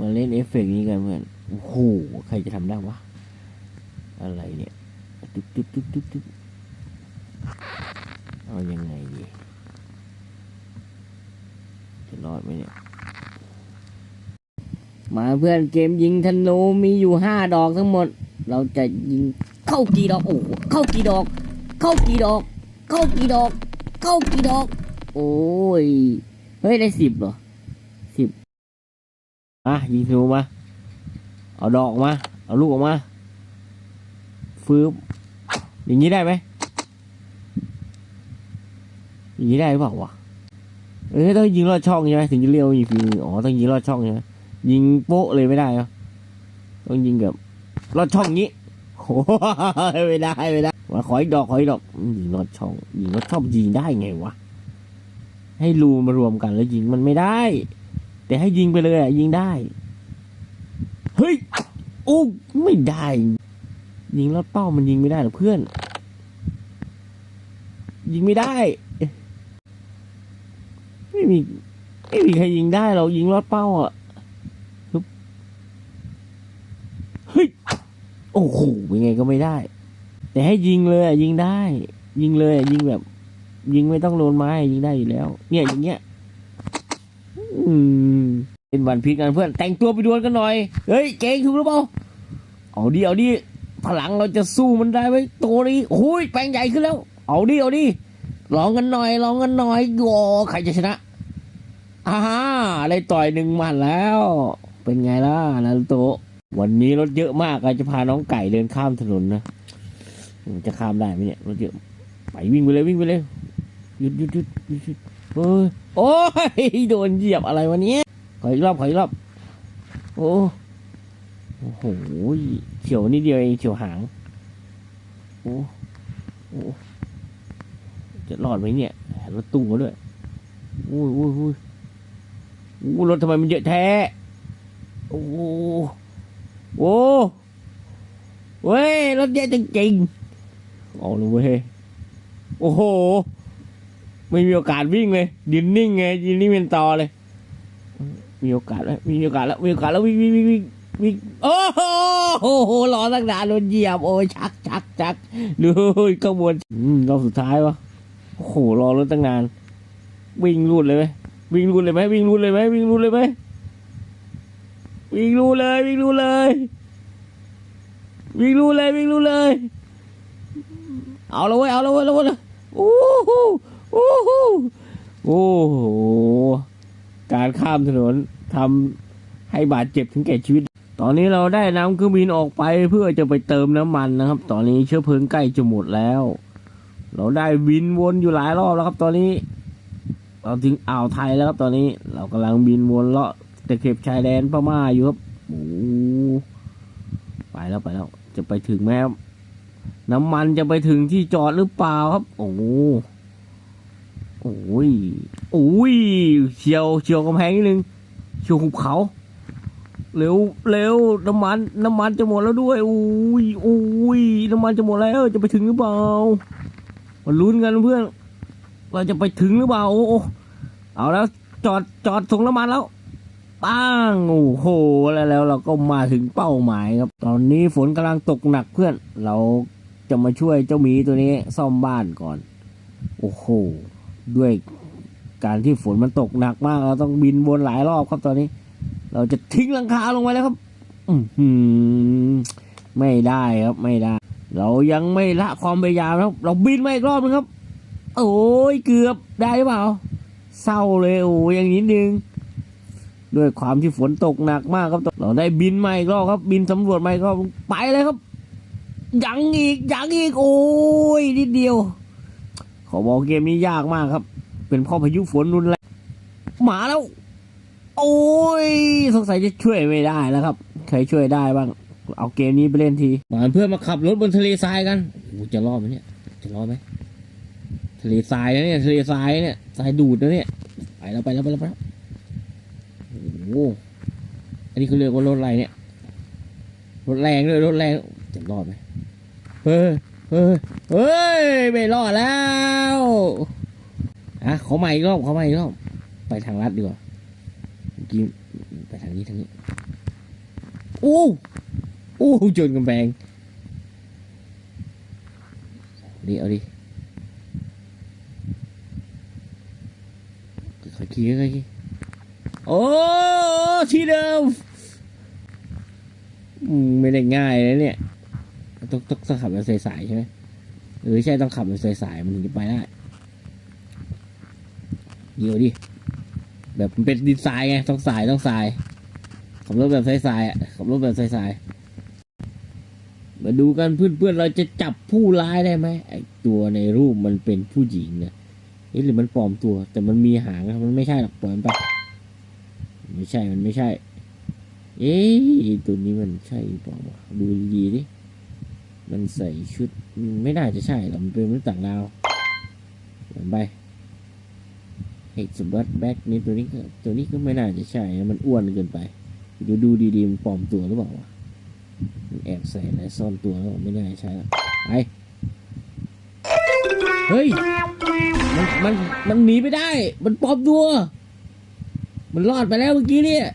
มาเล่นเอฟเฟกต์นี้กันเพื่อนโอ้โหใครจะทำได้วะ อะไรเนี่ยตึ๊บตึ๊บตึ๊บตึ๊บตึ๊บเอายังไงดีจะรอดไหมเนี่ย มาเพื่อนเกมยิงธนูมีอยู่ห้าดอกทั้งหมด เราจะยิงเข้ากี่ดอกโอ้เข้ากี่ดอก เข้ากี่ดอก เข้ากี่ดอก เข้ากี่ดอก โอ้ย เฮ้ย ได้สิบเหรอ อะยิงธนูมา เอาดอกออกมา เอาลูกออกมา ฟืบอย่างนี้ได้ไหมอย่างนี้ได้หรือเปล่าวะเอ้ต้องยิงลอดช่องใช่ไหมถึงจะเรียวยิงฝีมืออ๋อต้องยิงลอดช่องใช่ไหมยิงโป๊ะเลยไม่ได้เหรอต้องยิงแบบลอดช่องงี้โอ้ไม่ได้ไม่ได้มาขออีกดอกขออีกดอกยิงลอดช่องยิงลอดช่องยิงได้ไงวะให้รูมารวมกันแล้วยิงมันไม่ได้ แต่ให้ยิงไปเลยอะยิงได้ เฮ้ยโอ้ไม่ได้ ยิงลอดเป้ามันยิงไม่ได้หรอเพื่อน ยิงไม่ได้ ไม่มีไม่มีใครยิงได้เรายิงลอดเป้าอะฮึบเฮ้ยโอ้โหยังไงก็ไม่ได้ แต่ให้ยิงเลยอะยิงได้ ยิงเลยอะยิงแบบ ยิงไม่ต้องโดนไม้ยิงได้อยู่แล้ว เนี่ยอย่างเงี้ย เป็นวันพีกันเพื่อนแต่งตัวไปดวลกันหน่อย เฮ้ยเก่งถูกหรือเปล่าเอาดิเอาดิพลังเราจะสู้มันได้ไหมตัวนี้โอ้ยแปลงใหญ่ขึ้นแล้ว เอาดิเอาดิลองกันหน่อยลองกันหน่อยโอ้ใครจะชนะอ่าได้ต่อยหนึ่งหมัดแล้ว เป็นไงล่ะนารุโตะวันนี้รถเยอะมากอะจะพาน้องไก่เดินข้ามถนนนะจะข้ามได้ไหมเนี่ยรถเยอะไปวิ่งไปเลยวิ่งไปเลยหยุดหยุดหยุดหยุด เฮ้ยโอ้ยโดนเหยียบอะไรวะเนี้ยขออีกรอบขออีกรอบ โอ้โอ้โหเฉียวนิดเดียวเองเฉียวหางโอ้โอ้จะรอดไหมเนี่ยรถตู้มาด้วยโอ้ยโอ้ยโอ้ยอู้รถทำไมมันเยอะแท้ โอ้โหโอ้เว้ย รถเยอะจริงๆเอาเลยเว้ย โอ้โห ไม่มีโอกาสวิ่งเลยยืนนิ่งไงยืนนิ่งเป็นตอเลย มีโอกาสแล้วมีโอกาสแล้วมีโอกาสแล้ววิ่งวิ่งวิ่งวิ่งวิ่งโอ้โหโอ้โหรอตั้งนานโดนเหยียบโอ้ยชักชักชักดูขบวนรอบสุดท้ายวะโอ้โหรอรถตั้งนาน วิ่งรูดเลยไหมวิ่งรูดเลยไหมวิ่งรูดเลยไหมวิ่งรูดเลยไหมวิ่งรูดเลยวิ่งรูดเลยวิ่งรูดเลยวิ่งรูดเลย เอาละเว้ยเอาละเว้ยเอาละเว้ยโอ้โห โอ้โหโอ้โหการข้ามถนนทำให้บาดเจ็บถึงแก่ชีวิต ตอนนี้เราได้นำเครื่องบินออกไปเพื่อจะไปเติมน้ำมันนะครับ ตอนนี้เชื้อเพลิงใกล้จะหมดแล้ว เราได้บินวนอยู่หลายรอบแล้วครับ ตอนนี้ เราถึงอ่าวไทยแล้วครับ ตอนนี้เรากำลังบินวนเลาะตะเข็บชายแดนพม่าอยู่ครับโอ้ไปแล้วไปแล้ว จะไปถึงไหมครับน้ำมันจะไปถึงที่จอดหรือเปล่าครับ โอ้ โอ้ยโอ้ยเฉียวเฉียวกำแพงนิดนึงเฉียวหุบเขาเร็วเร็วน้ำมัน น้ำมันจะหมดแล้วด้วยโอ้ยโอ้ยน้ำมันจะหมดแล้วจะไปถึงหรือเปล่ามาลุ้นกันเพื่อนเราจะไปถึงหรือเปล่าโอ้เอาแล้วจอดจอดถุงน้ำมันแล้วป้างโอ้โหแล้วแล้วเราก็มาถึงเป้าหมายครับ ตอนนี้ฝนกำลังตกหนักเพื่อน เราจะมาช่วยเจ้าหมีตัวนี้ซ่อมบ้านก่อน โอ้โห ด้วยการที่ฝนมันตกหนักมาก เราต้องบินวนหลายรอบครับตอนนี้ เราจะทิ้งหลังคาลงไปแล้วครับอือหือไม่ได้ครับไม่ได้ เรายังไม่ละความพยายามครับ เราบินมาอีกรอบนึงครับ โอ้ยเกือบได้หรือเปล่าเศร้าเลยโอ้ยอย่างนี้นึงด้วยความที่ฝนตกหนักมากครับเราได้บินมาอีกรอบครับ บินสำรวจมาอีกรอบไปเลยครับยังอีกยังอีกโอ้ยนิดเดียว ขอบอกเกมนี้ยากมากครับ เป็นพ่อพายุฝนรุนแรงหมาแล้ว โอ้ยสงสัยจะช่วยไม่ได้แล้วครับ ใครช่วยได้บ้าง เอาเกมนี้ไปเล่นทีมาเพื่อนมาขับรถบนทะเลทรายกันจะรอดไหมเนี่ย จะรอดไหมทะเลทรายนะเนี่ยทะเลทรายเนี่ยทรายดูดนะเนี่ยไปแล้วไปแล้วไปแล้วไปแล้วโอ้โหอันนี้เขาเรียกว่ารถอะไรเนี่ยรถแรงด้วยรถแรงจะรอดไหมเฮ้ย เฮ้ยเฮ้ยไม่รอดแล้วอะขอใหม่อีกรอบเขอใหม่อีกรอบไปทางลัดดีกว่ากี้ไปทางนี้ทางนี้โอ้โอ้จนกำแพงเดิเอาดิค่อยขี่ค่อยขี่โอ้ที่เดิมไม่ได้ง่ายนะเนี่ย ต้องต้องต้องขับแบบสายๆใช่ไหมเออใช่ต้องขับแบบสายๆมันถึงจะไปได้เดี๋ยวดิแบบมันเป็นดินทรายไงต้องสายต้องสายขับรถแบบสายๆอะขับรถแบบสายๆมาดูกันเพื่อนๆเราจะจับผู้ร้ายได้ไหมไอตัวในรูปมันเป็นผู้หญิงนะเอ๊ะหรือมันปลอมตัว แต่มันมีหางมันไม่ใช่หรอกปล่อยมันไปไม่ใช่มันไม่ใช่ เอ๊ะตัวนี้มันใช่เปล่าวะดูดีๆดิ มันใส่ชุดไม่น่าจะใช่หรอกมันเป็นมนุษย์ต่างดาวเดี๋ยวไปเอกสมบัติแบ็กนี่ตัวนี้ก็ตัวนี้ก็ไม่น่าจะใช่มันอ้วนเกินไปเดี๋ยวดูดีๆมันปลอมตัวหรือเปล่าวะมันแอบใส่อะซ่อนตัวแล้วไม่น่าจะใช่หรอเฮ้ยมันมันมันหนีไปได้ มันปลอมตัว มันรอดไปแล้วเมื่อกี้เนี่ย